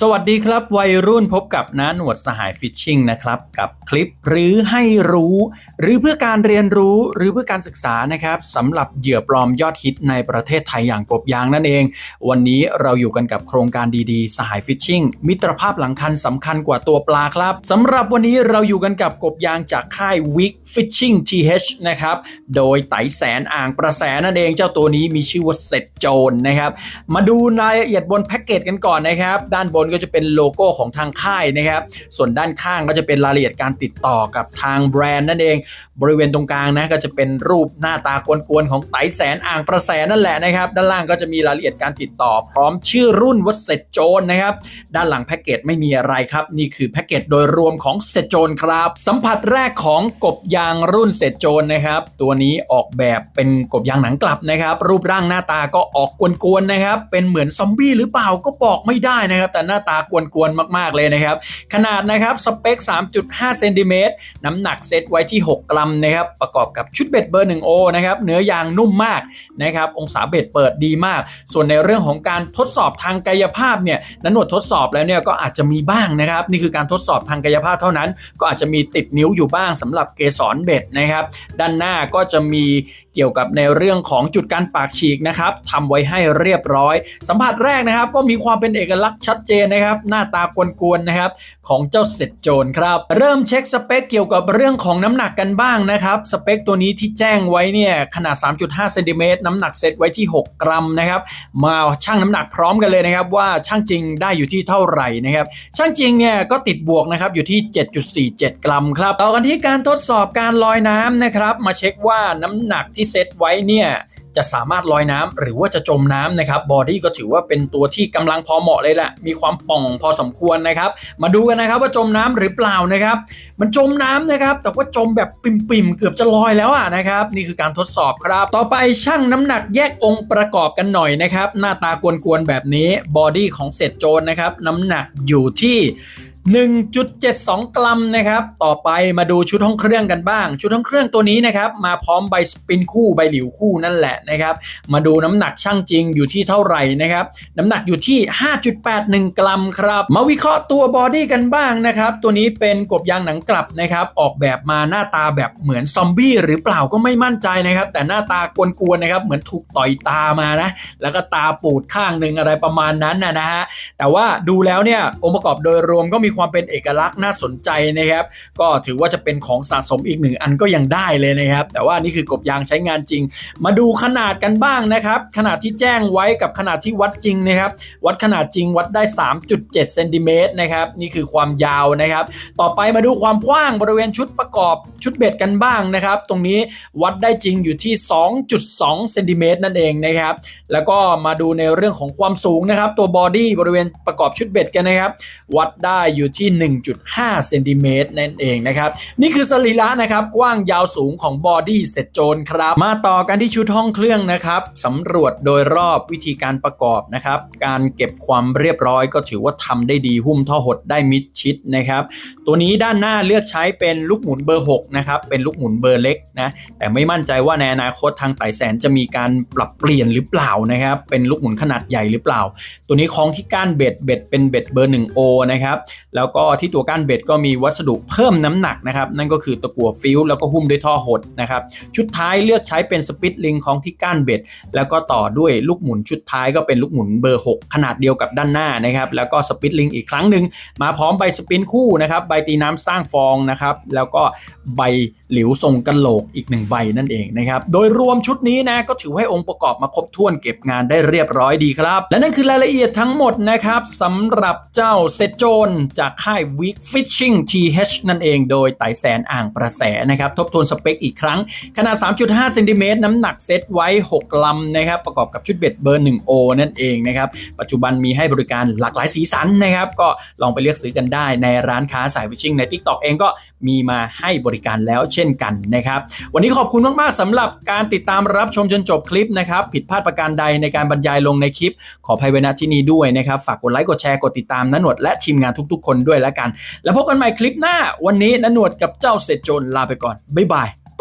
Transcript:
สวัสดีครับวัยรุ่นพบกับน้าหนวดสหายฟิชชิงนะครับกับคลิปหรือให้รู้ หรือเพื่อการเรียนรู้หรือเพื่อการศึกษานะครับสำหรับเหยื่อปลอมยอดฮิตในประเทศไทยอย่างกบยางนั่นเอง วันนี้เราอยู่กันกับโครงการดีๆ สหายฟิชชิงมิตรภาพหลังคันสำคัญกว่าตัวปลาครับสำหรับวันนี้เราอยู่กันกับกบยางจากค่าย Wick Fishing TH นะครับโดยไตแสนอ่างประแสนั่นเอง เจ้าตัวนี้มีชื่อว่าเซตโจนนะครับมาดูรายละเอียดบนแพ็กเกจกันก่อนนะครับด้านบนก็จะเป็นโลโก้ของทางค่ายนะครับ ส่วนด้านข้างก็จะเป็นรายละเอียดการติดต่อกับทางแบรนด์นั่นเอง บริเวณตรงกลางนะก็จะเป็นรูปหน้าตากวนๆของไตแสนอ่างประแสนั่นแหละนะครับ ด้านล่างก็จะมีรายละเอียดการติดต่อ พร้อมชื่อรุ่นว่าเซตโจนนะครับ ด้านหลังแพ็กเกจไม่มีอะไรครับ นี่คือแพ็กเกจโดยรวมของเซตโจนครับ สัมผัสแรกของกบยางรุ่นเซตโจนนะครับ ตัวนี้ออกแบบเป็นกบยางหนังกลับนะครับ รูปร่างหน้าตาก็ออกกวนๆนะครับ เป็นเหมือนซอมบี้หรือเปล่าก็บอกไม่ได้นะครับ แต่หน้าตากวนๆมาก ๆ เลยนะครับ ขนาดนะครับสเปค 3.5 เซนติเมตรน้ำหนักเซตไว้ที่ 6 กรัมนะครับประกอบกับชุดเบ็ดเบอร์1โอนะครับเนื้อยางนุ่มมากนะครับองศาเบ็ดเปิดดีมาก ส่วนในเรื่องของการทดสอบทางกายภาพเนี่ยนันหนวดทดสอบแล้วเนี่ยก็อาจจะมีบ้างนะครับ นี่คือการทดสอบทางกายภาพเท่านั้น ก็อาจจะมีติดนิ้วอยู่บ้างสำหรับเกสรเบ็ดนะครับ ด้านหน้าก็จะมี เกี่ยวกับในเรื่องของจุดการปากฉีกนะครับทำไว้ให้เรียบร้อย สัมผัสแรกนะครับ ก็มีความเป็นเอกลักษณ์ชัดเจนนะครับ หน้าตากวนๆนะครับของเจ้าเสร็จโจรครับ เริ่มเช็คสเปคเกี่ยวกับเรื่องของน้ำหนักกันบ้างนะครับสเปคตัวนี้ที่แจ้งไว้เนี่ยขนาด 3.5เซนติเมตรน้ำหนักเซตไว้ที่ 6 กรัมนะครับมาชั่งน้ำหนักพร้อมกันเลยนะครับ ว่าช่างจริงได้อยู่ที่เท่าไหร่นะครับช่างจริงเนี่ยก็ติดบวกนะครับอยู่ที่ 7.47 กรัมครับต่อกันที่การทดสอบการลอยน้ำนะครับ มาเช็คว่าน้ำหนักที่เซตไว้เนี่ยจะสามารถลอยน้ำหรือว่าจะจมน้ำนะครับบอดี้ก็ถือว่าเป็นตัวที่กำลังพอเหมาะเลยแหละมีความป่องพอสมควรนะครับ มาดูกันนะครับว่าจมน้ำหรือเปล่านะครับ มันจมน้ำนะครับ แต่ว่าจมแบบปิ่มๆเกือบจะลอยแล้วอะนะครับ นี่คือการทดสอบครับ ต่อไปชั่งน้ำหนักแยกองค์ประกอบกันหน่อยนะครับ หน้าตากวนๆแบบนี้บอดี้ของเศษโจรนะครับ น้ำหนักอยู่ที่ 1.72 กรัมนะครับ ต่อไปมาดูชุดห้องเครื่องกันบ้าง ชุดห้องเครื่องตัวนี้นะครับ มาพร้อมใบสปินคู่ใบหลิวคู่นั่นแหละนะครับ มาดูน้ำหนักช่างจริงอยู่ที่เท่าไหร่นะครับ น้ำหนักอยู่ที่ 5.81 กรัมครับ มาวิเคราะห์ตัวบอดี้กันบ้างนะครับ ตัวนี้เป็นกบยางหนังกลับนะครับ ออกแบบมาหน้าตาแบบเหมือนซอมบี้หรือเปล่าก็ไม่มั่นใจนะครับ แต่หน้าตากวนๆนะครับ เหมือนถูกต่อยตามานะ แล้วก็ตาปูดข้างหนึ่งอะไรประมาณนั้นนะฮะ แต่ว่าดูแล้วเนี่ยองค์ประกอบโดยรวมก็มีความเป็นเอกลักษณ์น่าสนใจนะครับ ก็ถือว่าจะเป็นของสะสมอีกหนึ่งอันก็ยังได้เลยนะครับ แต่ว่านี่คือกบยางใช้งานจริง มาดูขนาดกันบ้างนะครับ ขนาดที่แจ้งไว้กับขนาดที่วัดจริงนะครับ วัดขนาดจริงวัดได้ 3.7เซนติเมตรนะครับนี่คือความยาวนะครับ ต่อไปมาดูความกว้างบริเวณชุดประกอบชุดเบ็ดกันบ้างนะครับ ตรงนี้วัดได้จริงอยู่ที่ 2.2เซนติเมตรนั่นเองนะครับ แล้วก็มาดูในเรื่องของความสูงนะครับ ตัวบอดี้บริเวณประกอบชุดเบ็ดกันนะครับ วัดได้อยู่ที่ 1.5 เซนติเมตรนั่นเองนะครับ นี่คือสรีระนะครับ กว้างยาวสูงของบอดี้เสร็จโจรครับ มาต่อกันที่ชุดห้องเครื่องนะครับสำรวจโดยรอบวิธีการประกอบนะครับ การเก็บความเรียบร้อยก็ถือว่าทำได้ดีหุ้มท่อหดได้มิดชิดนะครับ ตัวนี้ด้านหน้าเลือกใช้เป็นลูกหมุนเบอร์ 6 นะครับ เป็นลูกหมุนเบอร์เล็กนะแต่ไม่มั่นใจว่าในอนาคตทางไต่แสนจะมีการปรับเปลี่ยนหรือเปล่านะครับ เป็นลูกหมุนขนาดใหญ่หรือเปล่า ตัวนี้คล้องที่ก้านเบ็ดเบ็ดเป็นเบ็ดเบอร์ 1O นะครับแล้วก็ที่ตัวก้านเบ็ดก็มีวัสดุเพิ่มน้ำหนักนะครับ นั่นก็คือตะกั่วฟิวแล้วก็หุ้มด้วยท่อหดนะครับ ชุดท้ายเลือกใช้เป็นสปิตลิงของที่ก้านเบ็ด แล้วก็ต่อด้วยลูกหมุนชุดท้ายก็เป็นลูกหมุนเบอร์ 6 ขนาดเดียวกับด้านหน้านะครับ แล้วก็สปิตลิงอีกครั้งหนึ่งมาพร้อมใบสปินคู่นะครับ ใบตีน้ำสร้างฟองนะครับ แล้วก็ใบหลิวทรงกะโหลกอีกหนึ่งใบนั่นเองนะครับ โดยรวมชุดนี้นะก็ถือให้องค์ประกอบมาครบถ้วนเก็บงานได้เรียบร้อยดีครับ และนั่นคือรายละเอียดทั้งหมดนะครับสำหรับเจ้าเซตโจนจากค่าย Week Fishing TH นั่นเอง โดยไต่แสนอ่างประแสนะครับ ทบทวนสเปคอีกครั้ง ขนาด 3.5เซนติเมตรน้ำหนักเซตไว้ 6 ลำนะครับ ประกอบกับชุดเบ็ดเบอร์ 1O นั่นเองนะครับ ปัจจุบันมีให้บริการหลากหลายสีสันนะครับ ก็ลองไปเลือกซื้อกันได้ในร้านค้าสายฟิชชิงใน TikTok เองก็มีมาให้บริการแล้วเช่นกันนะครับ วันนี้ขอบคุณมาก ๆสำหรับการติดตามรับชมจนจบคลิปนะครับ ผิดพลาดประการใดในการบรรยายลงในคลิป ขออภัยไว้ณที่นี้ด้วยนะครับ ฝากกดไลค์กดแชร์กดติดตามนหนวดและทีมงานทุก ๆ คนด้วยแล้วกัน แล้วพบกันใหม่คลิปหน้า วันนี้นหนวดกับเจ้าเสร็จจนลาไปก่อนบ๊ายบาย